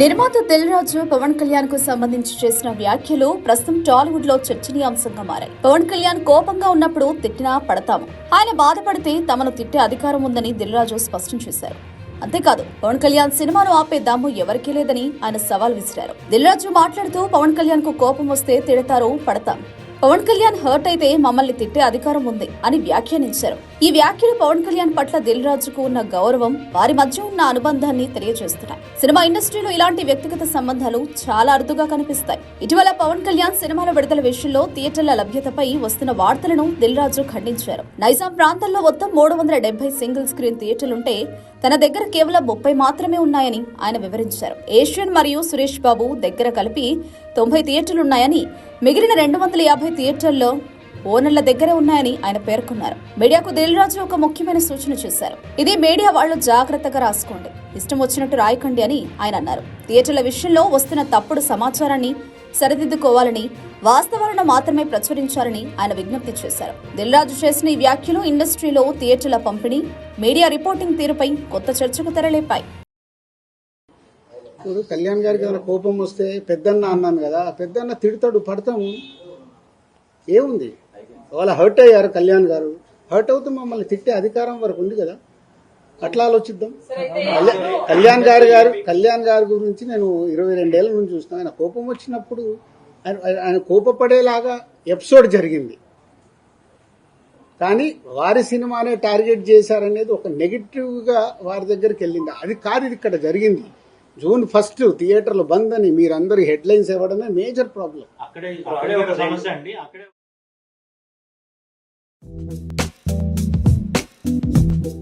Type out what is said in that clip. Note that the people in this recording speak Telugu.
నిర్మాత దిల్ రాజు పవన్ కళ్యాణ్కు సంబంధించి చేసిన వ్యాఖ్యలు ప్రస్తుతం టాలీవుడ్లో చర్చనీయాంశంగా మారాయి. పవన్ కళ్యాణ్ కోపంగా ఉన్నప్పుడు తిట్టినా పడతాము. ఆయన బాధపడితే తమను తిట్టే అధికారం ఉందని దిల్ రాజు స్పష్టం చేశారు. అంతేకాదు పవన్ కళ్యాణ్ సినిమాను ఆపే దమ్ము ఎవరికీ లేదని ఆయన సవాల్ విసిరారు. దిల్ రాజు మాట్లాడుతూ పవన్ కళ్యాణ్కు కోపం వస్తే తిడతారు పడతాం. పవన్ కళ్యాణ్ హర్ట్ అయితే మమ్మల్ని తిట్టే అధికారం ఉంది అని వ్యాఖ్యానించారు. ఈ వ్యాఖ్యలు పవన్ కళ్యాణ్ పట్ల దిల్ రాజుకు ఉన్న గౌరవం వారి మధ్య ఉన్న అనుబంధాన్ని తెలియజేస్తున్నాయి. సినిమా ఇండస్ట్రీలో ఇలాంటి వ్యక్తిగత సంబంధాలు చాలా అరుదుగా కనిపిస్తాయి. ఇటీవల పవన్ కళ్యాణ్ సినిమాల విడుదల విషయంలో థియేటర్ల లభ్యతపై వస్తున్న వార్తలను దిల్ రాజు ఖండించారు. నైజాం ప్రాంతంలో మొత్తం మూడు వందల డెబ్బై సింగిల్ స్క్రీన్ థియేటర్లుంటే తన దగ్గర కేవలం ముప్పై మాత్రమే ఉన్నాయని ఆయన వివరించారు. ఏషియన్ మరియు సురేష్ బాబు దగ్గర కలిపి తొంభై థియేటర్లున్నాయని మిగిలిన రెండు వందల యాభై థియేటర్లో ఓనర్ల దగ్గర ఉన్నాయని ఆయన పేర్కొన్నారు. మీడియాకు దిల్రాజు ఒక ముఖ్యమైన సూచన చేశారు. ఇది మీడియా వాళ్ళు జాగ్రత్తగా రాసుకోండి. ఇష్టం వచ్చినట్టు రాయకండి అని ఆయన అన్నారు. థియేటర్ల విషయంలో వస్తున్న తప్పుడు సమాచారాన్ని సరిదిద్దుకోవాలని వాస్తవాలను మాత్రమే ప్రచురించాలని ఆయన విజ్ఞప్తి చేశారు. దిల్రాజు చేసిన ఈ వ్యాఖ్యలు ఇండస్ట్రీలో థియేటర్ల పంపిణీ మీడియా రిపోర్టింగ్ తీరుపై కొత్త చర్చకు తెరలేపాయి. కళ్యాణ్ గారికి ఏమైనా కోపం వస్తే పెద్దన్న అన్నాను కదా పెద్దన్న తిడతాడు పడతాము ఏముంది? వాళ్ళ హర్ట్ అయ్యారు కళ్యాణ్ గారు హర్ట్ అవుతూ మమ్మల్ని తిట్టే అధికారం వరకు ఉంది కదా. అట్లా ఆలోచిద్దాం. కళ్యాణ్- గారు గారు కళ్యాణ్ గారి గురించి నేను ఇరవై రెండేళ్ళ నుంచి చూస్తున్నా. ఆయన కోపం వచ్చినప్పుడు ఆయన ఆయన కోపపడేలాగా ఎపిసోడ్ జరిగింది. కానీ వారి సినిమానే టార్గెట్ చేశారనేది ఒక నెగిటివ్గా వారి దగ్గరికి వెళ్ళింది. అది కాదు ఇది ఇక్కడ జరిగింది. జూన్ ఫస్ట్ థియేటర్లు బంద్ అని మీరందరూ హెడ్లైన్స్ ఇవ్వడమే మేజర్ ప్రాబ్లం. అక్కడే సమస్య అండి. అక్కడే